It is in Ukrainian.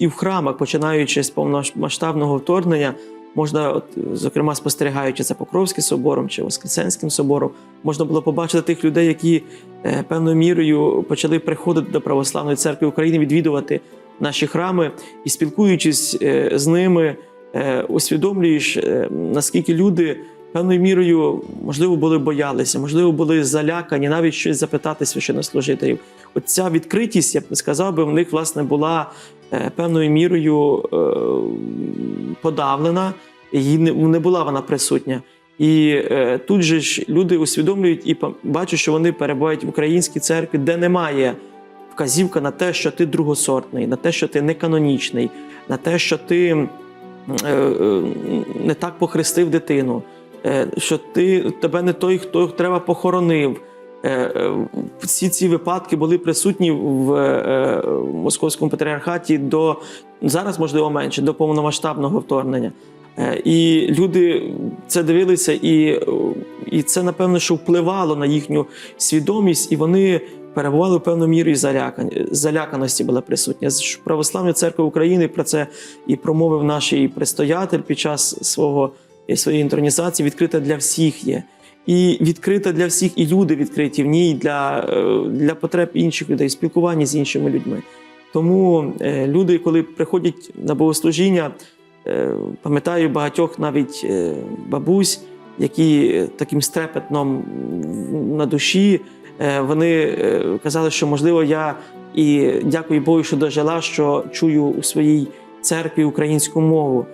І в храмах, починаючи з повномасштабного вторгнення, можна, от, зокрема, спостерігаючи за Покровським собором чи Воскресенським собором, можна було побачити тих людей, які е, певною мірою почали приходити до Православної церкви України, відвідувати наші храми і спілкуючись е, з ними, е, усвідомлюєш, наскільки люди певною мірою, можливо, були боялися, можливо, були залякані, навіть щось запитати священнослужителів. Оця відкритість, я б сказав би, в них власне була певною мірою е, подавлена, і не, була вона присутня. І е, тут же ж люди усвідомлюють і бачать, що вони перебувають в українській церкві, де немає вказівка на те, що ти другосортний, на те, що ти не канонічний, на те, що ти е, е, не так похрестив дитину, е, що ти тебе не той, хто треба похоронив. Е, е, Всі ці випадки були присутні в е, московському патріархаті до зараз, можливо, менше, до повномасштабного вторгнення. І люди це дивилися, і, і це, напевно, що впливало на їхню свідомість, і вони перебували в певною мірою залякані. Заляканості була присутня. Православна церква України про це і промовив наш і предстоятель під час свого, своєї інтронізації. Відкрита для всіх є. І відкрита для всіх, і люди відкриті в ній для, е, для потреб інших людей, спілкування з іншими людьми. Тому е, люди, коли приходять на богослужіння, е, пам'ятаю багатьох навіть бабусь, які таким стрепетном на душі, вони казали, що можливо я і дякую Богу, що дожила, що чую у своїй церкві українську мову.